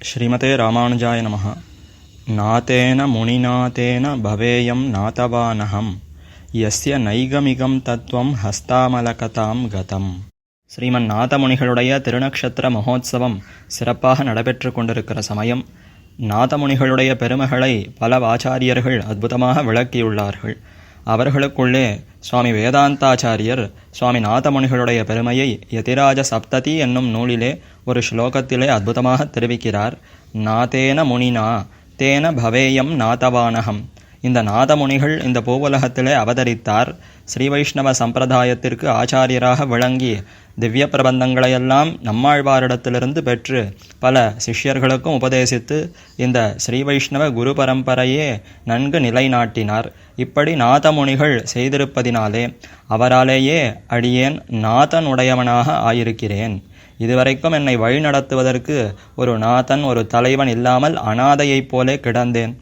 ஸ்ரீமதே ராமானுஜாய நம நாத்தேன முனிநாத்தேன பவேயம் நாத்தவானகம் எஸ்ய நைகமிகம் தத்துவம் ஹஸ்தாமலகதாம் கதம். ஸ்ரீமன் நாதமுனிகளுடைய திருநக்ஷத்திர மகோத்சவம் சிறப்பாக நடைபெற்று கொண்டிருக்கிற சமயம். நாதமுனிகளுடைய பெருமைகளை பல ஆச்சாரியர்கள் அற்புதமாக விளக்கியுள்ளார்கள். அவர்களுக்குள்ளே சுவாமி வேதாந்தாச்சாரியர் சுவாமி நாதமுனிகளுடைய பெருமையை யதிராஜ சப்ததி என்னும் நூலிலே ஒரு ஸ்லோகத்திலே அற்புதமாக தெரிவிக்கிறார். நாதேன முனினா தேன பவேயம் நாதவானகம் இந்த நாதமுனிகள் இந்த பூவுலகத்திலே அவதரித்தார். ஸ்ரீ வைஷ்ணவ சம்பிரதாயத்திற்கு ஆச்சாரியராக விளங்கி திவ்ய பிரபந்தங்களையெல்லாம் நம்மாழ்வாரிடத்திலிருந்து பெற்று பல சிஷ்யர்களுக்கும் உபதேசித்து இந்த ஸ்ரீ வைஷ்ணவ குரு பரம்பரையே நன்கு நிலைநாட்டினார். இப்படி நாதமுனிகள் செய்திருப்பதினாலே அவராலேயே அடியேன் நாதனுடையவனாக ஆயிருக்கிறேன். இதுவரைக்கும் என்னை வழிநடத்துவதற்கு ஒரு நாதன் ஒரு தலைவன் இல்லாமல் அனாதையைப் போலே கிடந்தேன்.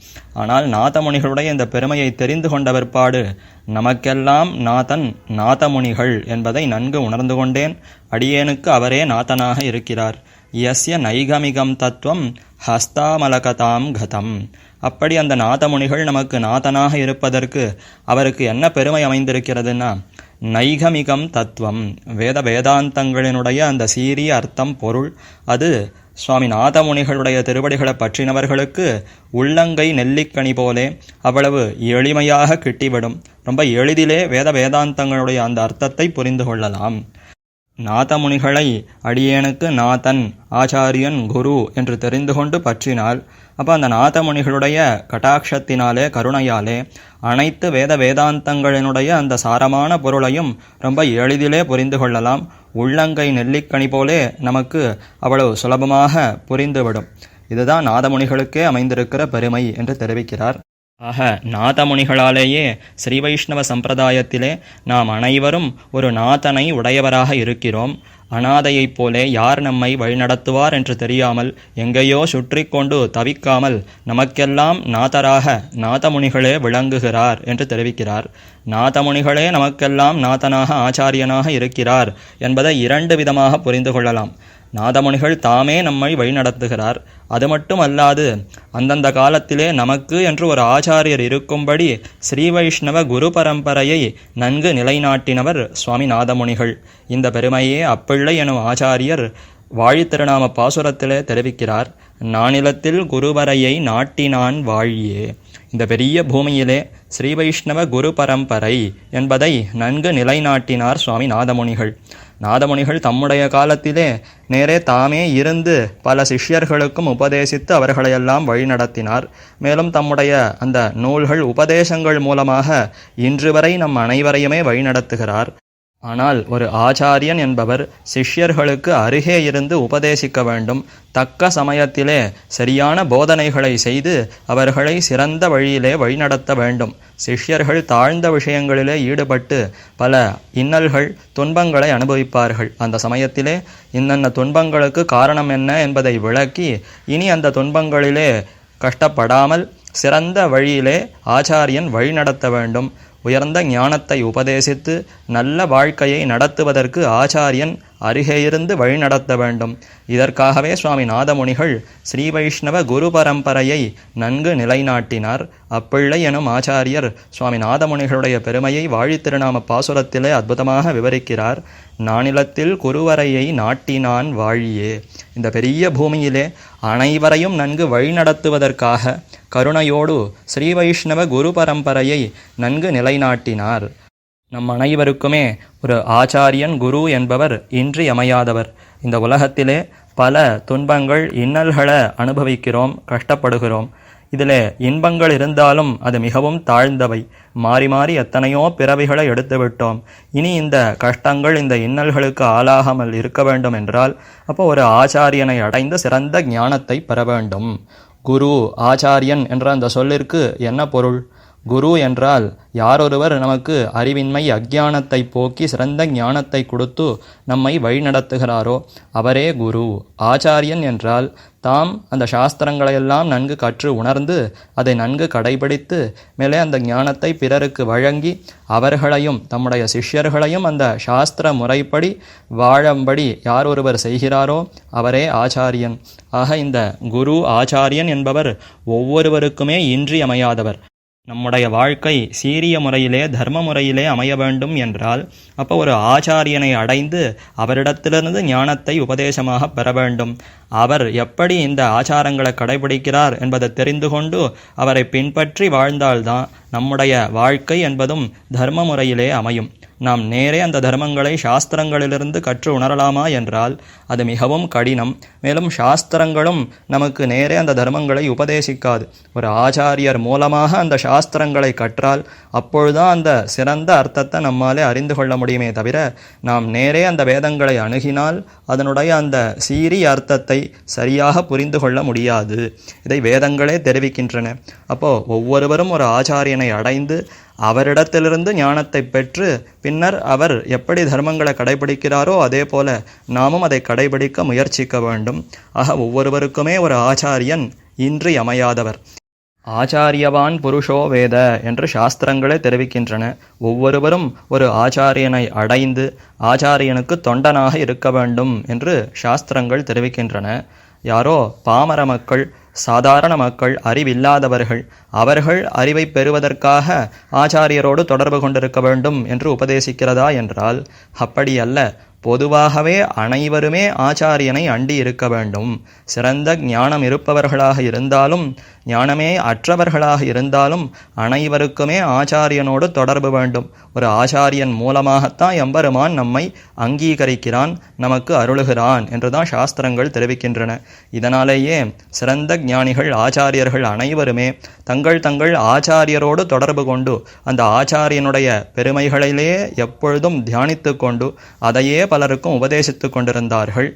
ஆனால் நாதமுனிகளுடைய இந்த பெருமையை தெரிந்து கொண்ட பிற்பாடு நமக்கெல்லாம் நாதன் நாதமுனிகள் என்பதை நன்கு உணர்ந்து கொண்டேன். அடியேனுக்கு அவரே நாதனாக இருக்கிறார். யஸ்ய நைகமிகம் தத்துவம் ஹஸ்தாமலகதாம் கதம். அப்படி அந்த நாதமுனிகள் நமக்கு நாதனாக இருப்பதற்கு அவருக்கு என்ன பெருமை அமைந்திருக்கிறதுன்னா நைகமிகம் தத்துவம். வேத வேதாந்தங்களினுடைய அந்த சீரிய அர்த்தம் பொருள் அது சுவாமி நாதமுனிகளுடைய திருவடிகளை பற்றினவர்களுக்கு உள்ளங்கை நெல்லிக்கனி போலே அவ்வளவு எளிமையாக கிட்டிவிடும். ரொம்ப எளிதிலே வேத வேதாந்தங்களுடைய அந்த அர்த்தத்தை புரிந்து கொள்ளலாம். நாதமுனிகளை அடியேனுக்கு நாதன் ஆச்சாரியன் குரு என்று தெரிந்து கொண்டு பற்றினால் அப்போ அந்த நாதமுனிகளுடைய கட்டாட்சத்தினாலே கருணையாலே அனைத்து வேத வேதாந்தங்களினுடைய அந்த சாரமான பொருளையும் ரொம்ப எளிதிலே புரிந்து கொள்ளலாம். உள்ளங்கை நெல்லிக்கனி போலே நமக்கு அவ்வளவு சுலபமாக புரிந்துவிடும். இதுதான் நாதமுனிகளுக்கே அமைந்திருக்கிற பெருமை என்று தெரிவிக்கிறார். ஆக நாதமுனிகளாலேயே ஸ்ரீ வைஷ்ணவ சம்பிரதாயத்திலே நாம் அனைவரும் ஒரு நாதனை உடையவராக இருக்கிறோம். அனாதையைப் போலே யார் நம்மை வழிநடத்துவார் என்று தெரியாமல் எங்கேயோ சுற்றி கொண்டு தவிக்காமல் நமக்கெல்லாம் நாதராக நாதமுனிகளே விளங்குகிறார் என்று தெரிவிக்கிறார். நாதமுனிகளே நமக்கெல்லாம் நாதனாக ஆச்சாரியனாக இருக்கிறார் என்பதை இரண்டு விதமாக புரிந்து கொள்ளலாம். நாதமுனிகள் தாமே நம்மை வழிநடத்துகிறார். அது மட்டும் அல்லாது அந்தந்த காலத்திலே நமக்கு என்று ஒரு ஆச்சாரியர் இருக்கும்படி ஸ்ரீ வைஷ்ணவ குரு பரம்பரையை நன்கு நிலைநாட்டினவர் சுவாமி நாதமுனிகள். இந்த பெருமையே அப்பிள்ளை எனும் ஆச்சாரியர் வாழித்திருநாம பாசுரத்திலே தெரிவிக்கிறார். நானிலத்தில் குருவரையை நாட்டினான் வாழியே. இந்த பெரிய பூமியிலே ஸ்ரீ வைஷ்ணவ குரு பரம்பரை என்பதை நன்கு நிலைநாட்டினார் சுவாமி நாதமுனிகள். நாதமுனிகள் தம்முடைய காலத்திலே நேரே தாமே இருந்து பல சிஷ்யர்களுக்கும் உபதேசித்து அவர்களையெல்லாம் வழிநடத்தினார். மேலும் தம்முடைய அந்த நூல்கள் உபதேசங்கள் மூலமாக இன்று வரை நம் அனைவரையுமே வழிநடத்துகிறார். ஆனால் ஒரு ஆச்சாரியன் என்பவர் சிஷ்யர்களுக்கு அருகே இருந்து உபதேசிக்க வேண்டும். தக்க சமயத்திலே சரியான போதனைகளை செய்து அவர்களை சிறந்த வழியிலே வழிநடத்த வேண்டும். சிஷ்யர்கள் தாழ்ந்த விஷயங்களிலே ஈடுபட்டு பல இன்னல்கள் துன்பங்களை அனுபவிப்பார்கள். அந்த சமயத்திலே இன்னென்ன துன்பங்களுக்கு காரணம் என்ன என்பதை விளக்கி இனி அந்த துன்பங்களிலே கஷ்டப்படாமல் சிறந்த வழியிலே ஆச்சாரியன் வழிநடத்த வேண்டும். உயர்ந்த ஞானத்தை உபதேசித்து நல்ல வாழ்க்கையை நடத்துவதற்கு ஆச்சாரியன் அருகே இருந்து வழிநடத்த வேண்டும். இதற்காகவே சுவாமி நாதமுனிகள் ஸ்ரீ வைஷ்ணவ குரு பரம்பரையை நன்கு நிலைநாட்டினார். அப்பிள்ளை எனும் ஆச்சாரியர் சுவாமி நாதமுனிகளுடைய பெருமையை வாழித்திருநாம பாசுரத்திலே அற்புதமாக விவரிக்கிறார். நானிலத்தில் குருவரையை நாட்டினான் வாழியே. இந்த பெரிய பூமியிலே அனைவரையும் நன்கு வழிநடத்துவதற்காக கருணையோடு ஸ்ரீ வைஷ்ணவ குரு பரம்பரையை நன்கு நிலைநாட்டினார். நம் அனைவருக்குமே ஒரு ஆச்சாரியன் குரு என்பவர் இன்றியமையாதவர். இந்த உலகத்திலே பல துன்பங்கள் இன்னல்களை அனுபவிக்கிறோம் கஷ்டப்படுகிறோம். இதில் இன்பங்கள் இருந்தாலும் அது மிகவும் தாழ்ந்தவை. மாறி மாறி எத்தனையோ பிறவிகளை எடுத்துவிட்டோம். இனி இந்த கஷ்டங்கள் இந்த இன்னல்களுக்கு ஆளாகாமல் இருக்க வேண்டும் என்றால் அப்போ ஒரு ஆச்சாரியனை அடைந்து சிறந்த ஞானத்தை பெற வேண்டும். குரு ஆச்சாரியன் என்ற அந்த சொல்லிற்கு என்ன பொருள்? குரு என்றால் யாரொருவர் நமக்கு அறிவின்மை அக்ஞானத்தை போக்கி சிறந்த ஞானத்தை கொடுத்து நம்மை வழிநடத்துகிறாரோ அவரே குரு. ஆச்சாரியன் என்றால் தாம் அந்த சாஸ்திரங்களையெல்லாம் நன்கு கற்று உணர்ந்து அதை நன்கு கடைபிடித்து மேலே அந்த ஞானத்தை பிறருக்கு வழங்கி அவர்களையும் தம்முடைய சிஷ்யர்களையும் அந்த சாஸ்திர முறைப்படி வாழும்படி யார் ஒருவர் செய்கிறாரோ அவரே ஆச்சாரியன். ஆக இந்த குரு ஆச்சாரியன் என்பவர் ஒவ்வொருவருக்குமே இன்றியமையாதவர். நம்முடைய வாழ்க்கை சீரிய முறையிலே தர்ம முறையிலே அமைய வேண்டும் என்றால் அப்போ ஒரு ஆச்சாரியனை அடைந்து அவரிடத்திலிருந்து ஞானத்தை உபதேசமாக பெற வேண்டும். அவர் எப்படி இந்த ஆச்சாரங்களை கடைபிடிக்கிறார் என்பதை தெரிந்து கொண்டு அவரை பின்பற்றி வாழ்ந்தால்தான் நம்முடைய வாழ்க்கை என்பதும் தர்ம முறையிலே அமையும். நாம் நேரே அந்த தர்மங்களை சாஸ்திரங்களிலிருந்து கற்று உணரலாமா என்றால் அது மிகவும் கடினம். மேலும் சாஸ்திரங்களும் நமக்கு நேரே அந்த தர்மங்களை உபதேசிக்காது. ஒரு ஆச்சாரியர் மூலமாக அந்த சாஸ்திரங்களை கற்றால் அப்பொழுதுதான் அந்த சிறந்த அர்த்தத்தை நம்மாலே அறிந்து கொள்ள முடியுமே தவிர நாம் நேரே அந்த வேதங்களை அணுகினால் அதனுடைய அந்த சீரிய அர்த்தத்தை சரியாக புரிந்து கொள்ள முடியாது. இதை வேதங்களே தெரிவிக்கின்றன. அப்போ ஒவ்வொருவரும் ஒரு ஆச்சாரியனை அடைந்து அவரிடத்திலிருந்து ஞானத்தை பெற்று பின்னர் அவர் எப்படி தர்மங்களை கடைபிடிக்கிறாரோ அதே போல நாமும் அதை கடைபிடிக்க முயற்சிக்க வேண்டும். ஆக ஒவ்வொருவருக்குமே ஒரு ஆச்சாரியன் இன்றி அமையாதவர் ஆச்சாரியவான் புருஷோ வேத என்று சாஸ்திரங்களே தெரிவிக்கின்றன. ஒவ்வொருவரும் ஒரு ஆச்சாரியனை அடைந்து ஆச்சாரியனுக்கு தொண்டனாக இருக்க வேண்டும் என்று சாஸ்திரங்கள் தெரிவிக்கின்றன. யாரோ பாமர மக்கள் சாதாரண மக்கள் அறிவில்லாதவர்கள். அவர்கள் அறிவை பெறுவதற்காக ஆச்சாரியரோடு தொடர்பு கொண்டிருக்க வேண்டும் என்று உபதேசிக்கிறதா என்றால் அப்படியல்ல. பொதுவாகவே அனைவருமே ஆச்சாரியனை அண்டி இருக்க வேண்டும். சிறந்த ஞானம் இருப்பவர்களாக இருந்தாலும் ஞானமே அற்றவர்களாக இருந்தாலும் அனைவருக்குமே ஆச்சாரியனோடு தொடர்பு வேண்டும். ஒரு ஆச்சாரியன் மூலமாகத்தான் எம்பெருமான் நம்மை அங்கீகரிக்கிறான் நமக்கு அருளுகிறான் என்றுதான் சாஸ்திரங்கள் தெரிவிக்கின்றன. இதனாலேயே சிறந்த ஞானிகள் ஆச்சாரியர்கள் அனைவருமே தங்கள் தங்கள் ஆச்சாரியரோடு தொடர்பு கொண்டு அந்த ஆச்சாரியனுடைய பெருமைகளிலே எப்பொழுதும் தியானித்து கொண்டு அதையே பலருக்கும் உபதேசித்து கொண்டிருந்தார்கள்.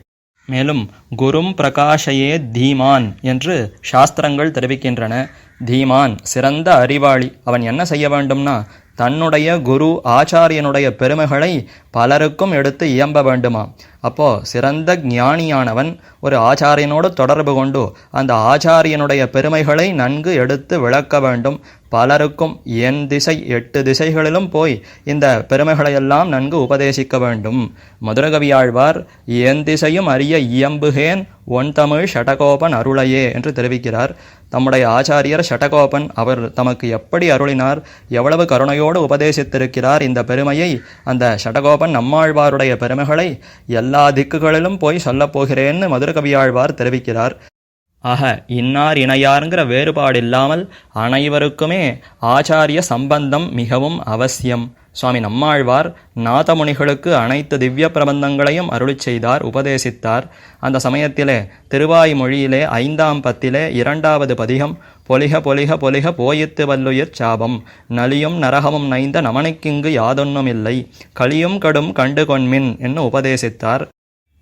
மேலும் குரும் பிரகாஷையே தீமான் என்று சாஸ்திரங்கள் தெரிவிக்கின்றன. தீமான் சிறந்த அறிவாளி. அவன் என்ன செய்ய வேண்டும்னா தன்னுடைய குரு ஆச்சாரியனுடைய பெருமைகளை பலருக்கும் எடுத்து இயம்ப வேண்டுமா அப்போது சிறந்த ஞானியானவன் ஒரு ஆச்சாரியனோடு தொடர்பு கொண்டு அந்த ஆச்சாரியனுடைய பெருமைகளை நன்கு எடுத்து விளக்க வேண்டும். பலருக்கும் என் திசை எட்டு திசைகளிலும் போய் இந்த பெருமைகளையெல்லாம் நன்கு உபதேசிக்க வேண்டும். மதுரகவியாழ்வார் என் திசையும் அறிய இயம்புகேன் ஒன் தமிழ் ஷடகோபன் அருளையே என்று தெரிவிக்கிறார். தம்முடைய ஆச்சாரியர் ஷடகோபன் அவர் தமக்கு எப்படி அருளினார்? எவ்வளவு கருணையோடு உபதேசித்திருக்கிறார் இந்த பெருமையை? அந்த ஷடகோபன் நம்மாழ்வாருடைய பெருமைகளை எல்லா திக்குகளிலும் போய் சொல்லப் போகிறேன்னு மதுரகவியாழ்வார் தெரிவிக்கிறார். ஆக இன்னார் இணையாருங்கிற வேறுபாடு இல்லாமல் அனைவருக்குமே ஆச்சாரிய சம்பந்தம் மிகவும் அவசியம். சுவாமி நம்மாழ்வார் நாதமுனிகளுக்கு அனைத்து திவ்ய பிரபந்தங்களையும் அருளிச் செய்தார் உபதேசித்தார். அந்த சமயத்திலே திருவாய் மொழியிலே ஐந்தாம் பத்திலே இரண்டாவது பதிகம் பொலிக பொலிக பொலிக போயித்து வல்லுயிர் சாபம். நலியும் நரகமும் நைந்த நமனுக்கிங்கு யாதொன்னுமில்லை கலியும் கடும் கண்டு கொன்மின் என்று உபதேசித்தார்.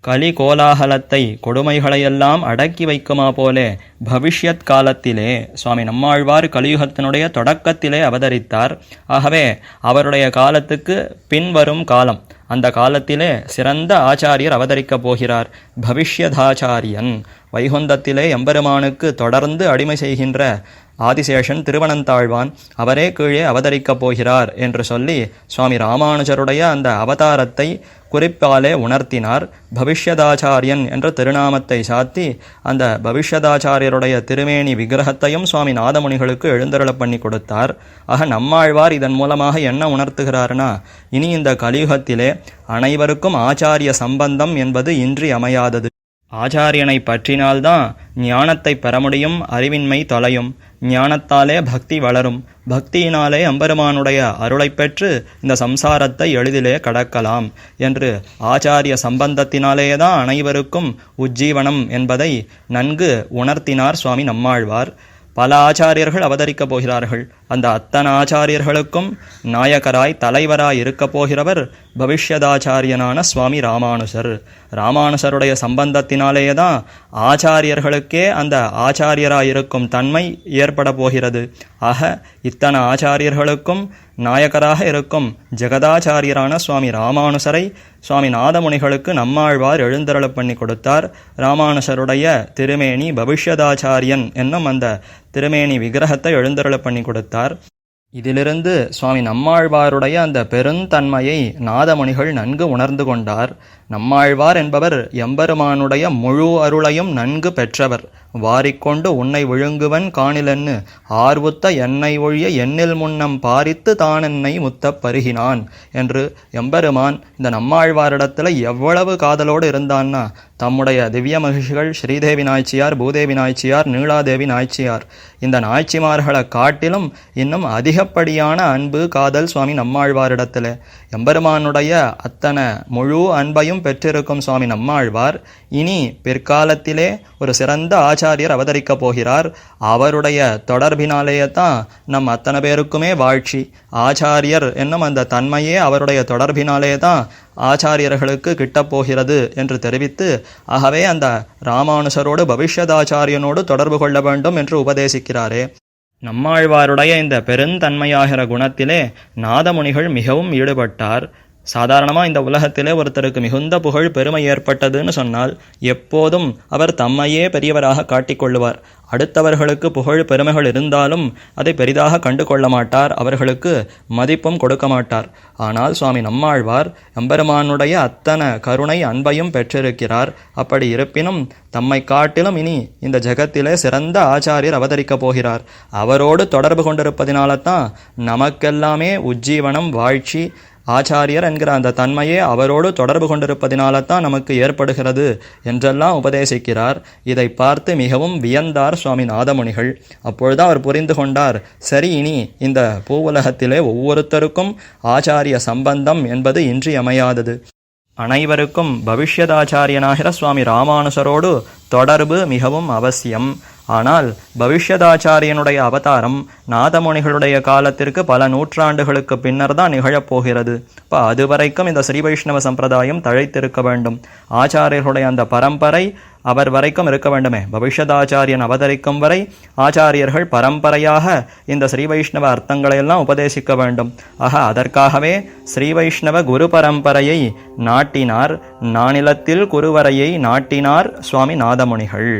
கலி கோலாகலத்தை கொடுமைகளையெல்லாம் அடக்கி வைக்குமா போலே பவிஷ்யத் காலத்திலே. சுவாமி நம்மாழ்வார் கலியுகத்தினுடைய தொடக்கத்திலே அவதரித்தார். ஆகவே அவருடைய காலத்துக்கு பின்வரும் காலம். அந்த காலத்திலே சிறந்த ஆச்சாரியர் அவதரிக்கப் போகிறார். பவிஷ்யதாச்சாரியன். வைகுந்தத்திலே எம்பெருமானுக்கு தொடர்ந்து அடிமை செய்கின்ற ஆதிசேஷன் திருவனந்தாழ்வான் அவரே கீழே அவதரிக்கப் போகிறார் என்று சொல்லி சுவாமி ராமானுஜருடைய அந்த அவதாரத்தை குறிப்பாலே உணர்த்தினார். பவிஷ்யதாச்சாரியன் என்ற திருநாமத்தை சாத்தி அந்த பவிஷ்யதாச்சாரியருடைய திருமேனி விக்கிரகத்தையும் சுவாமி நாதமுனிகளுக்கு எழுந்தருளப் பண்ணி கொடுத்தார். ஆக நம்மாழ்வார் இதன் மூலமாக என்ன உணர்த்துகிறார்னா இனி இந்த கலியுகத்திலே அனைவருக்கும் ஆச்சாரிய சம்பந்தம் என்பது இன்றி அமையாதது ஆச்சாரியனை பற்றினால்தான் ஞானத்தை பெற முடியும் அறிவின்மை தொலையும். ஞானத்தாலே பக்தி வளரும். பக்தியினாலே அம்பெருமானுடைய அருளை பெற்று இந்த சம்சாரத்தை எளிதிலே கடக்கலாம் என்று ஆச்சாரிய சம்பந்தத்தினாலேயே தான் அனைவருக்கும் உஜ்ஜீவனம் என்பதை நன்கு உணர்த்தினார் சுவாமி நம்மாழ்வார். பல ஆச்சாரியர்கள் அவதரிக்கப் போகிறார்கள். அந்த அத்தனை ஆச்சாரியர்களுக்கும் நாயகராய் தலைவராய் இருக்கப் போகிறவர் பவிஷ்யதாச்சாரியனான சுவாமி ராமானுசர். ராமானுசருடைய சம்பந்தத்தினாலேயே தான் ஆச்சாரியர்களுக்கே அந்த ஆச்சாரியராய் இருக்கும் தன்மை ஏற்பட போகிறது. ஆக இத்தனை ஆச்சாரியர்களுக்கும் நாயகராக இருக்கும் ஜெகதாச்சாரியரான சுவாமி ராமானுசரை சுவாமி நாதமுனிகளுக்கு நம்மாழ்வார் எழுந்தருளப் பண்ணி கொடுத்தார். ராமானுசருடைய திருமேனி பவிஷ்யதாச்சாரியன் என்னும் அந்த திருமேனி விக்கிரகத்தை எழுந்தருள பண்ணி கொடுத்தார். இதிலிருந்து சுவாமி நம்மாழ்வாருடைய அந்த பெருந்தன்மையை நாதமணிகள் நன்கு உணர்ந்து கொண்டார். நம்மாழ்வார் என்பவர் எம்பெருமானுடைய முழு அருளையும் நன்கு பெற்றவர். வாரிக்கொண்டு உன்னை விழுங்குவன் காணிலன்னு ஆர்வுத்த என்னை ஒழிய எண்ணில் முன்னம் பாரித்து தானென்னை முத்தப் பருகினான் என்று எம்பெருமான் இந்த நம்மாழ்வாரிடத்தில் எவ்வளவு காதலோடு இருந்தான்னா தம்முடைய திவ்ய மகிழ்ச்சிகள் ஸ்ரீதேவி நாய்ச்சியார் பூதேவி நாய்ச்சியார் நீலாதேவி நாய்ச்சியார். இந்த நாய்ச்சிமார்களை காட்டிலும் இன்னும் அதிகப்படியான அன்பு காதல் சுவாமி நம்மாழ்வாரிடத்தில். எம்பெருமானுடைய அத்தனை முழு அன்பையும் பெற்றிருக்கும் சுவாமி நம்மாழ்வார். இனி பிற்காலத்திலே ஒரு சிறந்த ஆச்சாரியர் அவதரிக்கப் போகிறார். அவருடைய தொடர்பினாலேயே தான் நம் அத்தனை பேருக்குமே வாழ்ச்சி. ஆச்சாரியர் என்னும் அந்த தன்மையே அவருடைய தொடர்பினாலே தான் ஆச்சாரியர்களுக்கு கிட்டப் போகிறது என்று தெரிவித்து ஆகவே அந்த ராமானுசரோடு பவிஷ்யதாச்சாரியனோடு தொடர்பு கொள்ள வேண்டும் என்று உபதேசிக்கிறாரே. நம்மாழ்வாருடைய இந்த பெருந்தன்மையாகிற குணத்திலே நாதமுனிகள் மிகவும் ஈடுபட்டார். சாதாரணமாக இந்த உலகத்திலே ஒருத்தருக்கு மிகுந்த புகழ் பெருமை ஏற்பட்டதுன்னு சொன்னால் எப்போதும் அவர் தம்மையே பெரியவராக காட்டிக்கொள்ளுவார். அடுத்தவர்களுக்கு புகழ் பெருமைகள் இருந்தாலும் அதை பெரிதாக கண்டு கொள்ள மாட்டார். அவர்களுக்கு மதிப்பும் கொடுக்க மாட்டார். ஆனால் சுவாமி நம்மாழ்வார் எம்பெருமானுடைய அத்தனை கருணை அன்பையும் பெற்றிருக்கிறார். அப்படி இருப்பினும் தம்மை காட்டிலும் இனி இந்த ஜெகத்திலே சிறந்த ஆச்சாரியர் அவதரிக்கப் போகிறார். அவரோடு தொடர்பு கொண்டிருப்பதினால தான் நமக்கெல்லாமே உஜ்ஜீவனம் வாழ்ச்சி ஆச்சாரியர் என்கிற அந்த தன்மையே அவரோடு தொடர்பு கொண்டிருப்பதினால தான் நமக்கு ஏற்படுகிறது என்றெல்லாம் உபதேசிக்கிறார். இதை பார்த்து மிகவும் வியந்தார் சுவாமி நாதமுனிகள். அப்பொழுது அவர் புரிந்து கொண்டார் சரி இனி இந்த பூவுலகத்திலே ஒவ்வொருத்தருக்கும் ஆச்சாரிய சம்பந்தம் என்பது இன்றியமையாதது. அனைவருக்கும் பவிஷ்யதாச்சாரியனாகிற சுவாமி ராமானுசரோடு தொடர்பு மிகவும் அவசியம். ஆனால் பவிஷ்யதாச்சாரியனுடைய அவதாரம் நாதமுனிகளுடைய காலத்திற்கு பல நூற்றாண்டுகளுக்கு பின்னர் தான் நிகழப்போகிறது இப்போ அதுவரைக்கும் இந்த ஸ்ரீ வைஷ்ணவ சம்பிரதாயம் தழைத்திருக்க வேண்டும். ஆச்சாரியர்களுடைய அந்த பரம்பரை அவர் வரைக்கும் இருக்க வேண்டுமே. பவிஷ்யதாச்சாரியன் அவதரிக்கும் வரை ஆச்சாரியர்கள் பரம்பரையாக இந்த ஸ்ரீ வைஷ்ணவ அர்த்தங்களை எல்லாம் உபதேசிக்க வேண்டும். ஆக அதற்காகவே ஸ்ரீ வைஷ்ணவ குரு பரம்பரையை நாட்டினார். நானிலத்தில் குருவரையை நாட்டினார் சுவாமி நாதமுனிகள்.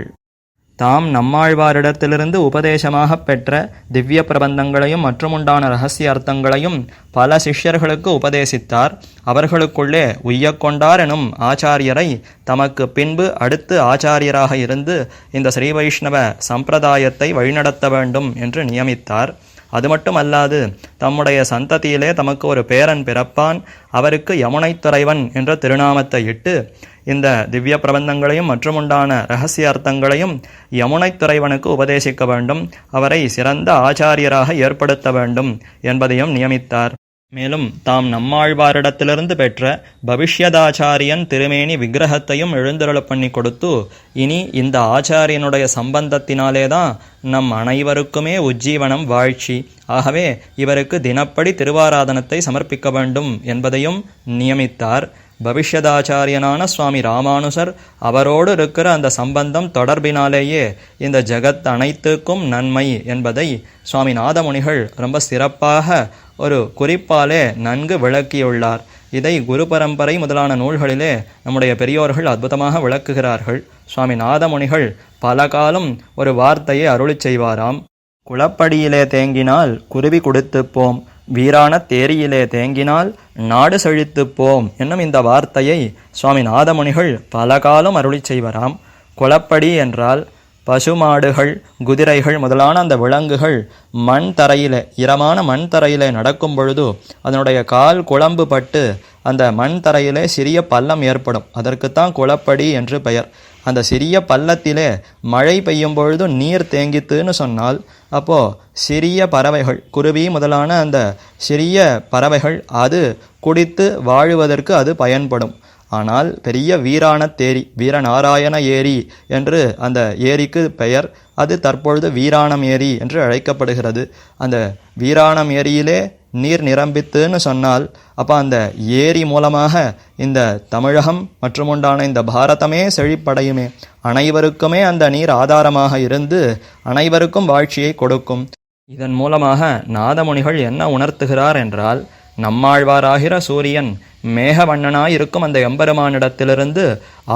தாம் நம்மாழ்வாரிடத்திலிருந்து உபதேசமாகப் பெற்ற திவ்ய பிரபந்தங்களையும் மற்றுமுண்டான ரகசிய அர்த்தங்களையும் பல சிஷ்யர்களுக்கு உபதேசித்தார். அவர்களுக்குள்ளே உய்யக்கொண்டார் எனும் ஆச்சாரியரை தமக்கு பின்பு அடுத்து ஆச்சாரியராக இருந்து இந்த ஸ்ரீ வைஷ்ணவ சம்பிரதாயத்தை வழிநடத்த வேண்டும் என்று நியமித்தார். அது மட்டுமல்லாது தம்முடைய சந்ததியிலே தமக்கு ஒரு பேரன் பிறப்பான். அவருக்கு யமுனைத் துறைவன் என்ற திருநாமத்தை இட்டு இந்த திவ்ய பிரபந்தங்களையும் மற்றுமுண்டான ரகசிய அர்த்தங்களையும் யமுனைத் துறைவனுக்கு உபதேசிக்க வேண்டும். அவரை சிறந்த ஆச்சாரியராக ஏற்படுத்த வேண்டும் என்பதையும் நியமித்தார். மேலும் தாம் நம்மாழ்வாரிடத்திலிருந்து பெற்ற பவிஷ்யதாச்சாரியன் திருமேனி விக்கிரகத்தையும் எழுந்தருளப் பண்ணி கொடுத்து இனி இந்த ஆச்சாரியனுடைய சம்பந்தத்தினாலே தான் நம் அனைவருக்குமே உஜ்ஜீவனம் வாழ்ச்சி. ஆகவே இவருக்கு தினப்படி திருவாராதனத்தை சமர்ப்பிக்க வேண்டும் என்பதையும் நியமித்தார். பவிஷ்யதாச்சாரியனான சுவாமி ராமானுசர் அவரோடு இருக்கிற அந்த சம்பந்தம் தொடர்பினாலேயே இந்த ஜெகத் அனைத்துக்கும் நன்மை என்பதை சுவாமி நாதமுனிகள் ரொம்ப சிறப்பாக ஒரு குறிப்பாலே நன்கு விளக்கியுள்ளார். இதை குரு பரம்பரை முதலான நூல்களிலே நம்முடைய பெரியோர்கள் அற்புதமாக விளக்குகிறார்கள். சுவாமி நாதமுனிகள் பல காலம் ஒரு வார்த்தையை அருளி செய்வாராம். குளப்படியிலே தேங்கினால் குருவி கொடுத்துப்போம். வீரான தேரியிலே தேங்கினால் நாடு செழித்துப் போம் என்னும் இந்த வார்த்தையை சுவாமி நாதமுனிகள் பல காலம் அருளிச் செய்வராம். குளப்படி என்றால் பசுமாடுகள் குதிரைகள் முதலான அந்த விலங்குகள் மண் தரையிலே ஈரமான மண் தரையிலே நடக்கும் பொழுது அதனுடைய கால் குழம்பு பட்டு அந்த மண் தரையிலே சிறிய பள்ளம் ஏற்படும். அதற்குத்தான் குளப்படி என்று பெயர். அந்த சிறிய பள்ளத்திலே மழை பெய்யும் பொழுது நீர் தேங்கித்துன்னு சொன்னால் அப்போது சிறிய பறவைகள் குருவி முதலான அந்த சிறிய பறவைகள் அது குடித்து வாழுவதற்கு அது பயன்படும். ஆனால் பெரிய வீராணத்தேரி வீரநாராயண ஏரி என்று அந்த ஏரிக்கு பெயர் அது தற்பொழுது வீராணம் ஏரி என்று அழைக்கப்படுகிறது. அந்த வீராணம் ஏரியிலே நீர் நிரம்பித்துன்னு சொன்னால் அப்போ அந்த ஏரி மூலமாக இந்த தமிழகம் மற்றும் உண்டான இந்த பாரதமே செழிப்படையுமே. அனைவருக்குமே அந்த நீர் ஆதாரமாக இருந்து அனைவருக்கும் வாழ்ச்சியை கொடுக்கும். இதன் மூலமாக நாதமுனிகள் என்ன உணர்த்துகிறார் என்றால் நம்மாழ்வாராகிற சூரியன் மேகவண்ணனாயிருக்கும் அந்த எம்பெருமானிடத்திலிருந்து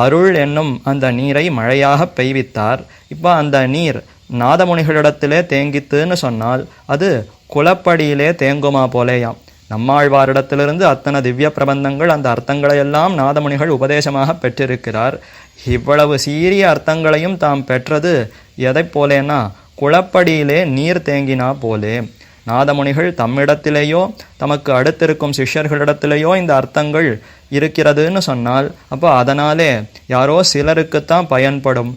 அருள் என்னும் அந்த நீரை மழையாக பெய்வித்தார். இப்போ அந்த நீர் நாதமுனிகளிடத்திலே தேங்கித்துன்னு சொன்னால் அது குளப்படியிலே தேங்குமா போலேயாம். நம்மாழ்வாரிடத்திலிருந்து அத்தனை திவ்ய பிரபந்தங்கள் அந்த அர்த்தங்களை எல்லாம் நாதமுனிகள் உபதேசமாக பெற்றிருக்கிறார். இவ்வளவு சீரிய அர்த்தங்களையும் தாம் பெற்றது எதைப் போலேன்னா குளப்படியிலே நீர் தேங்கினா போலே. நாதமுனிகள் தம்மிடத்திலேயோ தமக்கு அடுத்திருக்கும் சிஷ்யர்களிடத்திலேயோ இந்த அர்த்தங்கள் இருக்கிறதுன்னு சொன்னால் அப்போ அதனாலே யாரோ சிலருக்குத்தான் பயன்படும்.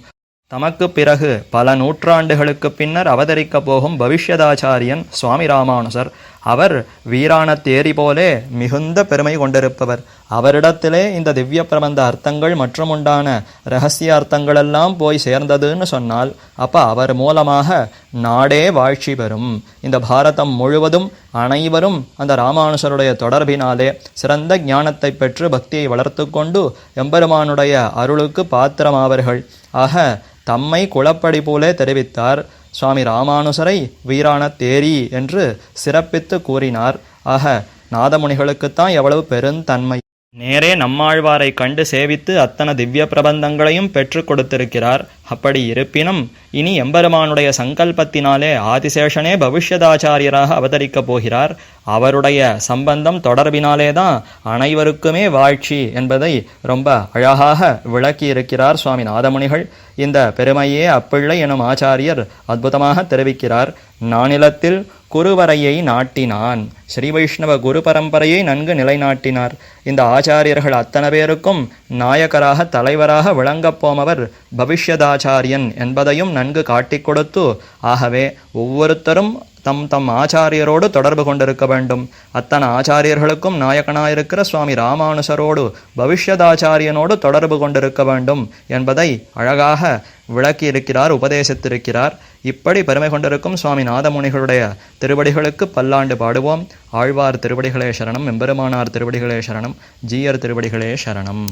தமக்கு பிறகு பல நூற்றாண்டுகளுக்கு பின்னர் அவதரிக்கப் போகும் பவிஷ்யதாச்சாரியன் சுவாமி ராமானுசர் அவர் வீராண தேரி போலே மிகுந்த பெருமை கொண்டிருப்பவர். அவரிடத்திலே இந்த திவ்ய பிரபந்த அர்த்தங்கள் மற்றும் உண்டான ரகசிய அர்த்தங்களெல்லாம் போய் சேர்ந்ததுன்னு சொன்னால் அப்ப அவர் மூலமாக நாடே வாழ்ச்சி பெறும். இந்த பாரதம் முழுவதும் அனைவரும் அந்த ராமானுசருடைய தொடர்பினாலே சிறந்த ஞானத்தை பெற்று பக்தியை வளர்த்து கொண்டு எம்பெருமானுடைய அருளுக்கு பாத்திரமாவர்கள். ஆக தம்மை குளப்படி போலே தெரிவித்தார். சுவாமி ராமானுசரை வீரான தேரி என்று சிறப்பித்து கூறினார். ஆக நாதமுனிகளுக்குத்தான் எவ்வளவு பெருந்தன்மை நேரே நம்மாழ்வாரை கண்டு சேவித்து அத்தனை திவ்ய பிரபந்தங்களையும் பெற்று கொடுத்திருக்கிறார். அப்படி இருப்பினும் இனி எம்பெருமானுடைய சங்கல்பத்தினாலே ஆதிசேஷனே பவிஷ்யதாச்சாரியராக அவதரிக்கப் போகிறார். அவருடைய சம்பந்தம் தொடர்பினாலே தான் அனைவருக்குமே வாழ்ச்சி என்பதை ரொம்ப அழகாக விளக்கி இருக்கிறார் சுவாமி நாதமுனிகள் இந்த பெருமையே அப்பிள்ளை எனும் ஆச்சாரியர் அற்புதமாக தெரிவிக்கிறார். நானிலத்தில் குருவரையை நாட்டினான். ஸ்ரீ வைஷ்ணவ குரு பரம்பரையை நன்கு நிலைநாட்டினார். இந்த ஆச்சாரியர்கள் அத்தனை பேருக்கும் நாயகராக தலைவராக விளங்கப் போமவர் பவிஷ்யதாச்சாரியன் என்பதையும் நன்கு காட்டிக் கொடுத்து ஆகவே ஒவ்வொருத்தரும் தம் தம் ஆச்சாரியரோடு தொடர்பு கொண்டிருக்க வேண்டும். அத்தனை ஆச்சாரியர்களுக்கும் நாயகனாயிருக்கிற சுவாமி ராமானுசரோடு பவிஷ்யதாச்சாரியனோடு தொடர்பு கொண்டிருக்க வேண்டும் என்பதை அழகாக விளக்கியிருக்கிறார் உபதேசித்திருக்கிறார். இப்படி பெருமை கொண்டிருக்கும் சுவாமி நாதமுனிகளுடைய திருவடிகளுக்கு பல்லாண்டு பாடுவோம். ஆழ்வார் திருவடிகளே சரணம் எம்பெருமானார் திருவடிகளே சரணம் ஜீயர் திருவடிகளே சரணம்.